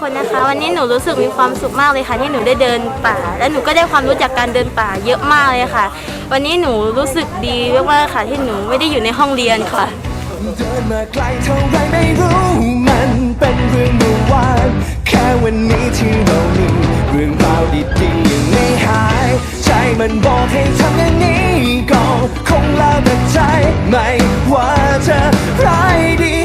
คนนะคะ วันนี้หนูรู้สึกมีความสุขมากเลยค่ะที่หนูได้เดินป่า และหนูก็ได้ความรู้จากการเดินป่าเยอะมากเลยค่ะ วันนี้หนูรู้สึกดีมากๆค่ะ ที่หนูไม่ได้อยู่ในห้องเรียนค่ะ เดินมาไกลเท่าไรไม่รู้มันเป็นเรื่องเมื่อวานแค่วันนี้ที่เรามีเรื่องราวดีๆยังไม่หายใจมันบอกให้ทำอย่างนี้ก็คงแล้วแต่ใจไม่ว่าจะร้ายดี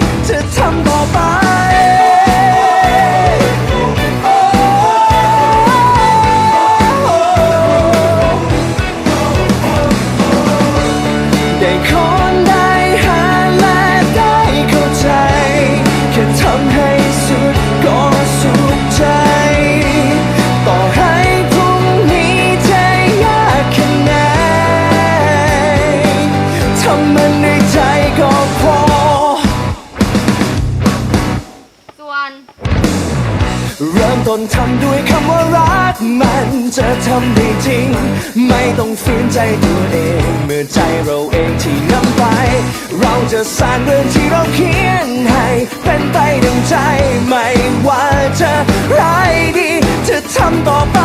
ำมันในใจก็พอ ส่วน เริ่มต้นทำด้วยคำว่ารักมันจะทำได้จริง ไม่ต้องฝืนใจตัวเอง เมื่อใจเราเองที่นำไป เราจะสร้างเรื่องที่เราเขียนให้เป็นไปดังใจ ไม่ว่าจะร้ายดี จะทำต่อไป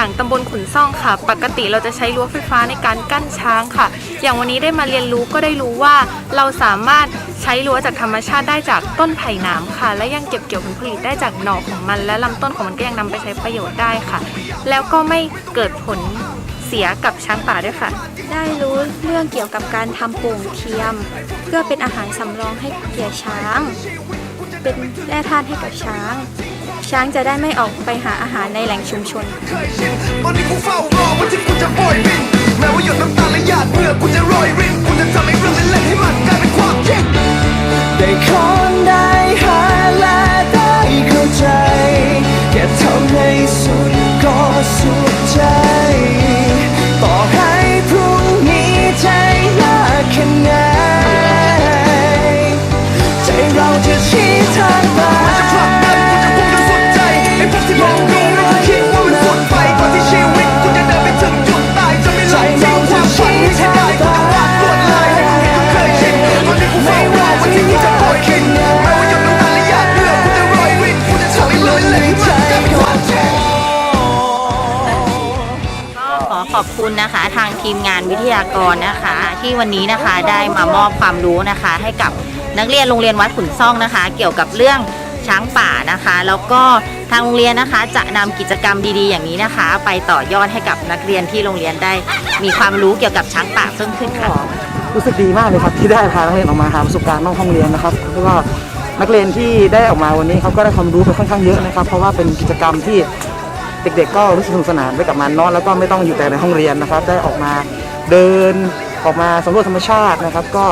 อย่างตำบลขุนซ่องค่ะ ปกติเราจะใช้รั้วไฟฟ้าในการกั้นช้างค่ะ อย่างวันนี้ได้มาเรียนรู้ก็ได้รู้ว่า เราสามารถใช้รั้วจากธรรมชาติได้จากต้นไผ่หนามค่ะ และยังเก็บเกี่ยวผลผลิตได้จากหน่อของมัน และลำต้นของมันก็ยังนำไปใช้ประโยชน์ได้ค่ะ แล้วก็ไม่เกิดผลเสียกับช้างป่าด้วยค่ะ ได้รู้เรื่องเกี่ยวกับการทำโป่งเทียม เพื่อเป็นอาหารสำรองให้แก่ช้าง เป็นแร่ธาตุให้กับช้าง ช้างจะได้ไม่ออกไปหาอาหารในแหล่งชุมชน ขอบคุณนะคะทางทีมงานวิทยากรนะคะ ที่วันนี้นะคะได้มามอบความรู้นะคะ ให้กับนักเรียนโรงเรียนวัดขุนซ่องนะคะ เกี่ยวกับเรื่องช้างป่านะคะ แล้วก็ทางโรงเรียนนะคะจะนำกิจกรรมดีๆอย่างนี้นะคะ ไปต่อยอดให้กับนักเรียนที่โรงเรียนได้มีความรู้เกี่ยวกับช้างป่าเพิ่มขึ้นค่ะรู้สึกดีมากเลยครับที่ได้พานักเรียนออกมาหาประสบการณ์นอกห้องเรียนนะครับแล้วก็นักเรียนที่ได้ออกมาวันนี้เขาก็ได้ความรู้ไปค่อนข้างเยอะนะครับ เพราะว่าเป็นกิจกรรมที่ เด็กๆก็รู้สึกสนุกสนานไปกับมันเนาะแล้วก็ไม่ต้องอยู่แต่ในห้องเรียนนะครับ ได้ออกมาเดินออกมาสำรวจธรรมชาตินะครับ ก็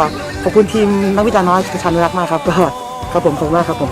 ขอบคุณทีมนักวิจารณ์น้อยชันรักมากครับก็ครับผมขอบคุณมากครับผม